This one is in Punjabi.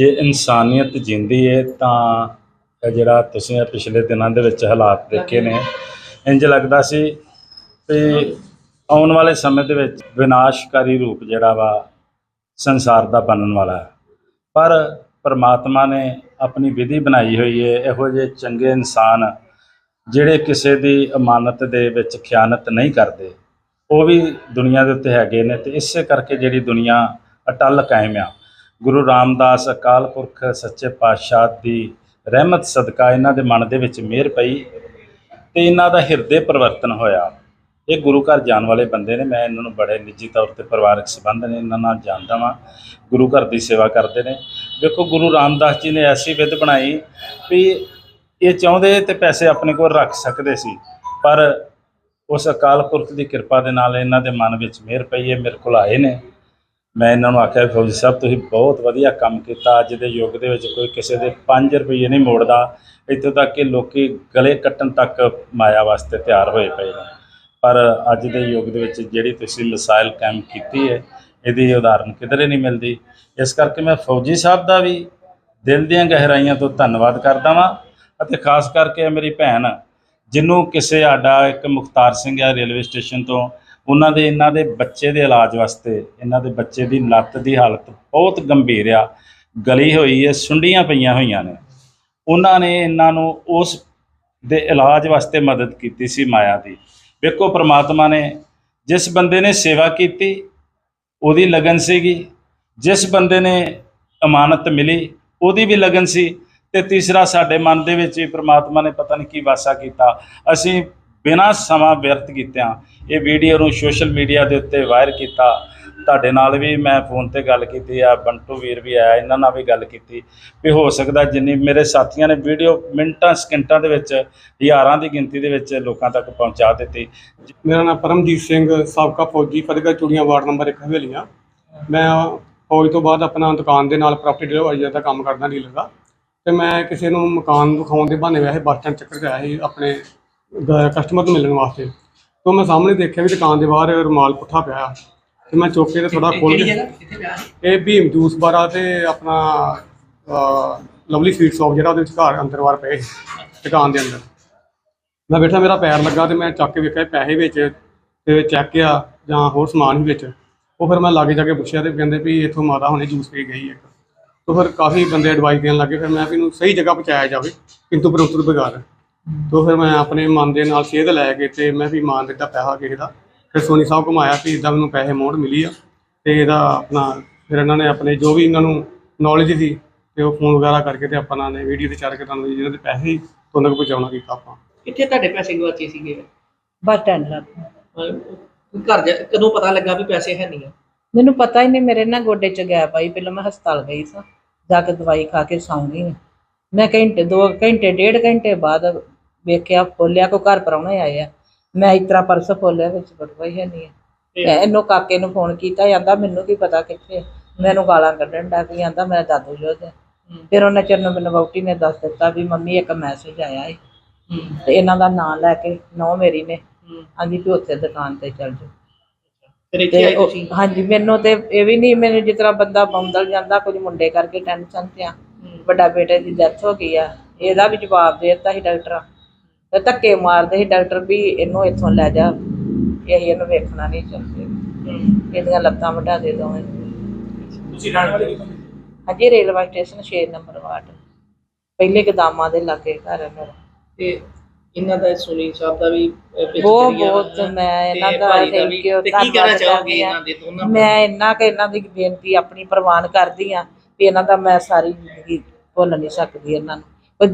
ਜੇ ਇਨਸਾਨੀਅਤ ਜਿੰਦੀ ਹੈ ਤਾਂ ਇਹ ਜਿਹੜਾ ਤੁਸੀਂ ਇਹ ਪਿਛਲੇ ਦਿਨਾਂ ਦੇ ਵਿੱਚ ਹਾਲਾਤ ਦੇਖੇ ਨੇ। ਇੰਜ ਲੱਗਦਾ ਸੀ ਤੇ ਆਉਣ ਵਾਲੇ ਸਮੇਂ ਦੇ ਵਿੱਚ ਵਿਨਾਸ਼ਕਾਰੀ ਰੂਪ ਜਿਹੜਾ ਵਾ ਸੰਸਾਰ ਦਾ ਬਣਨ ਵਾਲਾ ਹੈ। ਪਰ ਪਰਮਾਤਮਾ ਨੇ ਆਪਣੀ ਵਿਧੀ ਬਣਾਈ ਹੋਈ ਹੈ ਇਹੋ ਜਿਹੇ ਚੰਗੇ ਇਨਸਾਨ ਜਿਹੜੇ ਕਿਸੇ ਦੀ ਅਮਾਨਤ ਦੇ ਵਿੱਚ ਖਿਆਨਤ ਨਹੀਂ ਕਰਦੇ। ਉਹ ਵੀ ਦੁਨੀਆ ਦੇ ਉੱਤੇ ਹੈਗੇ ਨੇ ਤੇ ਇਸੇ ਕਰਕੇ ਜਿਹੜੀ ਦੁਨੀਆ ਅਟਲ ਕਾਇਮ ਆ। ਗੁਰੂ ਰਾਮਦਾਸ ਅਕਾਲ ਪੁਰਖ ਸੱਚੇ ਪਾਤਸ਼ਾਹ ਦੀ ਰਹਿਮਤ ਸਦਕਾ ਇਹਨਾਂ ਦੇ ਮਨ ਦੇ ਵਿੱਚ ਮਿਹਰ ਪਈ ਤੇ ਇਹਨਾਂ ਦਾ ਹਿਰਦੇ ਪਰਿਵਰਤਨ ਹੋਇਆ। ਇਹ ਗੁਰੂ ਘਰ ਜਾਣ ਵਾਲੇ ਬੰਦੇ ਨੇ, ਮੈਂ ਇਹਨਾਂ ਨੂੰ ਬੜੇ ਨਿੱਜੀ ਤੌਰ ਤੇ ਪਰਿਵਾਰਕ ਸੰਬੰਧ ਨੇ, ਇਹਨਾਂ ਨਾਲ ਜਾਣਦਾ ਵਾਂ। ਗੁਰੂ ਘਰ ਦੀ ਸੇਵਾ ਕਰਦੇ ਨੇ। ਵੇਖੋ ਗੁਰੂ ਰਾਮਦਾਸ ਜੀ ਨੇ ਐਸੀ ਵਿਧ ਬਣਾਈ ਵੀ ਇਹ ਚਾਹੁੰਦੇ ਤੇ ਪੈਸੇ ਆਪਣੇ ਕੋਲ ਰੱਖ ਸਕਦੇ ਸੀ, ਪਰ ਉਸ ਅਕਾਲ ਪੁਰਖ ਦੀ ਕਿਰਪਾ ਦੇ ਨਾਲ ਇਹਨਾਂ ਦੇ ਮਨ ਵਿੱਚ ਮਿਹਰ ਪਈ ਹੈ ਮੇਰੇ ਕੋਲ ਆਏ ਨੇ। ਮੈਂ ਇਹਨਾਂ ਨੂੰ ਆਖਿਆ, ਫੌਜੀ ਸਾਹਿਬ, ਤੁਸੀਂ ਬਹੁਤ ਵਧੀਆ ਕੰਮ ਕੀਤਾ। ਅੱਜ ਦੇ ਯੁੱਗ ਦੇ ਵਿੱਚ ਕੋਈ ਕਿਸੇ ਦੇ 5 ਰੁਪਏ ਨਹੀਂ ਮੋੜਦਾ। ਇੱਥੋਂ ਤੱਕ ਕਿ ਲੋਕੀ ਗਲੇ ਕੱਟਣ ਤੱਕ ਮਾਇਆ ਵਾਸਤੇ ਤਿਆਰ ਹੋਏ ਪਏ ਨੇ। ਪਰ ਅੱਜ ਦੇ ਯੁੱਗ ਦੇ ਵਿੱਚ ਜਿਹੜੀ ਤੁਸੀਂ ਮਿਸਾਈਲ ਕਾਇਮ ਕੀਤੀ ਹੈ, ਇਹਦੀ ਉਦਾਹਰਨ ਕਿਧਰੇ ਨਹੀਂ ਮਿਲਦੀ। ਇਸ ਕਰਕੇ ਮੈਂ ਫੌਜੀ ਸਾਹਿਬ ਦਾ ਵੀ ਦਿਲ ਦੀਆਂ ਗਹਿਰਾਈਆਂ ਤੋਂ ਧੰਨਵਾਦ ਕਰਦਾ ਵਾਂ ਅਤੇ ਖਾਸ ਕਰਕੇ ਮੇਰੀ ਭੈਣ, ਜਿਹਨੂੰ ਕਿਸੇ ਆਡਾ ਇੱਕ ਮੁਖਤਾਰ ਸਿੰਘ ਆ ਰੇਲਵੇ ਸਟੇਸ਼ਨ ਤੋਂ ਉਹਨਾਂ ਦੇ, ਇਹਨਾਂ ਦੇ ਬੱਚੇ ਦੇ ਇਲਾਜ ਵਾਸਤੇ, ਇਹਨਾਂ ਦੇ ਬੱਚੇ ਦੀ ਲੱਤ ਦੀ ਹਾਲਤ ਬਹੁਤ ਗੰਭੀਰ ਆ। ਗਲੀ ਹੋਈ ਹੈ, ਸੁੰਡੀਆਂ ਪਈਆਂ ਹੋਈਆਂ ਨੇ। ਉਹਨਾਂ ਨੇ ਇਹਨਾਂ ਨੂੰ ਉਸ ਦੇ ਇਲਾਜ ਵਾਸਤੇ ਮਦਦ ਕੀਤੀ ਸੀ ਮਾਇਆ ਦੀ। ਵੇਖੋ ਪ੍ਰਮਾਤਮਾ ਨੇ ਜਿਸ ਬੰਦੇ ਨੇ ਸੇਵਾ ਕੀਤੀ, ਉਹਦੀ ਲਗਨ ਸੀਗੀ। ਜਿਸ ਬੰਦੇ ਨੇ ਅਮਾਨਤ ਮਿਲੀ, ਉਹਦੀ ਵੀ ਲਗਨ ਸੀ। ਤੇ ਤੀਸਰਾ ਸਾਡੇ ਮਨ ਦੇ ਵਿੱਚ ਵੀ ਪ੍ਰਮਾਤਮਾ ਨੇ ਪਤਾ ਨਹੀਂ ਕੀ ਵਾਸਾ ਕੀਤਾ। ਅਸੀਂ ਬਿਨਾਂ ਸਮਾਂ ਵਿਅਰਥ ਕੀਤਿਆਂ ਇਹ ਵੀਡੀਓ ਨੂੰ ਸੋਸ਼ਲ ਮੀਡੀਆ ਦੇ ਉੱਤੇ ਵਾਇਰਲ ਕੀਤਾ। ਤੁਹਾਡੇ ਨਾਲ ਵੀ ਮੈਂ ਫੋਨ ਤੇ ਗੱਲ ਕੀਤੀ, ਆ ਬੰਟੂ ਵੀਰ ਵੀ ਆਇਆ, ਇਹਨਾਂ ਨਾਲ ਵੀ ਗੱਲ ਕੀਤੀ। ਵੀ ਹੋ ਸਕਦਾ ਜਿੰਨੀ ਮੇਰੇ ਸਾਥੀਆਂ ਨੇ ਵੀਡੀਓ ਮਿੰਟਾਂ, ਸਕਿੰਟਾਂ ਦੇ ਵਿੱਚ, ਹਜ਼ਾਰਾਂ ਦੀ ਗਿਣਤੀ ਦੇ ਵਿੱਚ ਲੋਕਾਂ ਤੱਕ ਪਹੁੰਚਾ ਦਿੱਤੀ। ਮੇਰਾ ਨਾਮ ਪਰਮਜੀਤ ਸਿੰਘ, ਸਾਬਕਾ ਫੌਜੀ, ਫਤਿਹਗੜ੍ਹ ਚੂੜੀਆਂ ਵਾਰਡ ਨੰਬਰ 1 ਹਵੇਲੀਆਂ। ਮੈਂ ਫੌਜ ਤੋਂ ਬਾਅਦ ਆਪਣਾ ਦੁਕਾਨ ਦੇ ਨਾਲ ਪ੍ਰਾਪਰਟੀ ਡਿਲੀਵਰੀ ਦਾ ਕੰਮ ਕਰਦਾ ਡੀਲਰ ਦਾ। ਤੇ ਮੈਂ ਕਿਸੇ ਨੂੰ ਮਕਾਨ ਦਿਖਾਉਣ ਦੇ ਬਹਾਨੇ ਵੈਸੇ ਬੱਸ ਸਟੈਂਡ ਚੱਕਰ ਗਿਆ ਸੀ, ਆਪਣੇ ਕਸਟਮਰ ਨੂੰ ਮਿਲਣ ਵਾਸਤੇ। ਤੋਂ ਮੈਂ ਸਾਹਮਣੇ ਦੇਖਿਆ ਵੀ ਦੁਕਾਨ ਦੇ ਬਾਹਰ ਰੁਮਾਲ ਪੁੱਠਾ ਪਿਆ। ਤੇ ਮੈਂ ਚੁੱਕ ਕੇ ਤੇ ਥੋੜਾ ਖੋਲ ਕੇ ਪਿਆ? ਇਹ ਭੀਮ ਜੂਸ ਬਾਰਾ ਤੇ ਆਪਣਾ ਲਵਲੀ ਸਵੀਟ ਸ਼ਾਪ ਜਿਹੜਾ ਉਹਦੇ ਵਿੱਚ ਘਰ ਅੰਦਰ ਬਾਹਰ ਪਏ ਦੁਕਾਨ ਦੇ ਅੰਦਰ। ਮੈਂ ਬੈਠਾ ਮੇਰਾ ਪੈਰ ਲੱਗਾ ਤੇ ਮੈਂ ਚੱਕ ਕੇ ਵੇਖਿਆ ਪੈਸੇ ਵਿੱਚ ਤੇ ਚੈੱਕ ਆ ਜਾਂ ਹੋਰ ਸਮਾਨ ਵੀ ਵਿੱਚ। ਉਹ ਫਿਰ ਮੈਂ ਲਾਗੇ ਜਾ ਕੇ ਪੁੱਛਿਆ ਤੇ ਕਹਿੰਦੇ ਵੀ ਇੱਥੋਂ ਮਾਤਾ ਹੁਣੇ ਜੂਸ ਪੀ ਗਈ ਇੱਕ। ਤੋਂ ਫਿਰ ਕਾਫੀ ਬੰਦੇ ਐਡਵਾਈਸ ਦੇਣ ਲੱਗੇ ਫਿਰ ਮੈਂ ਵੀ ਇਹਨੂੰ ਸਹੀ ਜਗ੍ਹਾ ਪਹੁੰਚਾਇਆ ਜਾਵੇ ਕਿੰਤੂ ਪਰੰਤੂ ਬਗਾਰ। ਤੋਂ ਫਿਰ ਮੈਂ ਆਪਣੇ ਮਨ ਦੇ ਨਾਲ ਸੇਧ ਲੈ ਕੇ ਤੇ ਮੈਂ ਵੀ ਮਾਨ ਦਿੱਤਾ ਪੈਸਾ ਕਿਸੇ ਦਾ। ਫਿਰ ਸੋਨੀ ਸਾਹਿਬ ਘੁਮਾਇਆ ਵੀ ਇਦਾਂ ਮੈਨੂੰ ਪੈਸੇ ਮੋੜ ਮਿਲੀ ਆ। ਤੇ ਇਹਦਾ ਆਪਣਾ ਫਿਰ ਇਹਨਾਂ ਨੇ ਆਪਣੇ ਜੋ ਵੀ ਇਹਨਾਂ ਨੂੰ ਨੌਲੇਜ ਸੀ ਤੇ ਉਹ ਫੋਨ ਵਗੈਰਾ ਕਰਕੇ ਤੇ ਆਪਾਂ ਨੇ ਵੀਡੀਓ ਤੇ ਚਾਰ ਕੇ ਤੁਹਾਨੂੰ ਜਿਹਨਾਂ ਦੇ ਪੈਸੇ ਸੀ ਤੋਂ ਤੱਕ ਪਹੁੰਚਾਉਣਾ ਕੀਤਾ ਆਪਾਂ। ਕਿੱਥੇ ਤੁਹਾਡੇ ਪੈਸੇ ਗਵਾਚੇ ਸੀਗੇ? ਬੱਸ ਸਟੈਂਡ ਅਹ ਘਰ ਜਾ ਕਦੋਂ ਪਤਾ ਲੱਗਾ ਵੀ ਪੈਸੇ ਹੈ ਨਹੀਂ ਆ? ਮੈਨੂੰ ਪਤਾ ਹੀ ਨਹੀਂ ਮੇਰੇ ਨਾ ਗੋਡੇ ਚ ਗੈਪ ਆਈ ਪਹਿਲਾਂ ਮੈਂ ਹਸਪਤਾਲ ਗਈ ਸਾਂ। ਜਾ ਕੇ ਦਵਾਈ ਖਾ ਕੇ ਸੌਂ ਗਈ। ਮੈਂ। ਘੰਟੇ ਦੋ ਘੰਟੇ ਡੇਢ ਘੰਟੇ ਬਾਅਦ ਵੇਖਿਆ ਖੋਲਿਆ ਕੋ ਘਰ ਪਰਾਉਣੇ ਆਏ ਆ। ਮੈਂ ਇਸ ਤਰ੍ਹਾਂ ਪਰਸ ਖੋਲਿਆ ਵਿੱਚ ਬਟਵਾ ਹੀ ਨਹੀਂ ਮੈਂ ਇਹਨੂੰ ਕਾਕੇ ਨੂੰ ਫੋਨ ਕੀਤਾ ਜਾਂਦਾ ਮੈਨੂੰ ਕੀ ਪਤਾ ਕਿੱਥੇ। ਮੈਨੂੰ ਗਾਲਾਂ ਕੱਢਣ ਦਾ ਕੀ ਜਾਂਦਾ ਮੈਂ ਦਾਦੂ ਆ। ਫਿਰ ਉਹਨਾਂ ਚਿਰ ਨੂੰ ਮੈਨੂੰ ਵਹੁਟੀ ਨੇ ਦੱਸ ਦਿੱਤਾ ਵੀ ਮੰਮੀ ਇੱਕ ਮੈਸੇਜ ਆਇਆ ਹੈ। ਤੇ ਇਹਨਾਂ ਦਾ ਨਾਂ ਲੈ ਕੇ ਨੌ ਮੇਰੀ ਨੇ। ਹੂੰ। ਆਂਦੀ ਵੀ ਉੱਥੇ ਦੁਕਾਨ ਤੇ ਚੱਲ ਜਾਓ। ਫਿਰ ਇੱਥੇ ਤੇ ਆਏ ਉਹ- ਤੁਸੀਂ? ਹਾਂਜੀ ਮੈਨੂੰ ਤੇ ਇਹ ਵੀ ਨਹੀਂ ਮੈਨੂੰ ਜਿਸ ਤਰ੍ਹਾਂ ਬੰਦਾ ਬੰਦਲ ਜਾਂਦਾ ਕੁਝ ਮੁੰਡੇ ਕਰਕੇ ਟੈਨਸ਼ਨ ਤੇ ਆ। ਵੱਡਾ ਬੇਟੇ ਦੀ ਡੈਥ ਹੋ ਗਈ ਆ ਇਹਦਾ ਵੀ ਜਵਾਬ ਦੇ ਦਿੱਤਾ ਸੀ ਡਾਕਟਰ। ਤੇ ਧੱਕੇ ਮਾਰਦੇ ਸੀ ਡਾਕਟਰ ਵੀ ਇਹਨੂੰ ਇੱਥੋਂ ਲੈ ਜਾ ਇਹ ਇਹਨੂੰ ਵੇਖਣਾ ਨਹੀਂ ਚਾਹੁੰਦੇ। ਇਹਦੀਆਂ ਲੱਤਾਂ ਵਢਾ ਦੇ ਦੋਵੇਂ। ਤੁਸੀਂ ਰਹਿਣ ਵਾਲੇ ਹਾਂਜੀ ਰੇਲਵੇ ਸਟੇਸ਼ਨ 6 ਨੰਬਰ ਵਾਰਡ। ਪਹਿਲੇ ਗਦਾਮਾਂ ਦੇ ਲਾਗੇ ਘਰ ਹੈ ਮੇਰਾ। ਤੇ ਇਹਨਾਂ ਦਾ ਸੁਨੀਲ ਸਾਹਿਬ ਦਾ ਵੀ ਅਹ, ਵਿੱਚ ਬਹੁਤ ਬਹੁਤ ਵਾ, ਮੈਂ ਤੇ ਇਹਨਾਂ ਦਾ ਵੀ। you, ਤੇ ਕੀ ਕਹਿਣਾ ਚਾਹੋਗੇ। ਇਹਨਾਂ ਦੇ ਦੋਨਾਂ ਮੈਂ ਇੰਨਾ ਕਿ ਇਹਨਾਂ ਦੀ ਬੇਨਤੀ ਆਪਣੀ ਪ੍ਰਵਾਨ ਕਰਦੀ ਆ ਵੀ ਇਹਨਾਂ ਦਾ ਮੈਂ ਸਾਰੀ ਜ਼ਿੰਦਗੀ ਭੁੱਲ ਨਹੀਂ ਸਕਦੀ ਇਹਨਾਂ ਨੂੰ। ਕੋਈ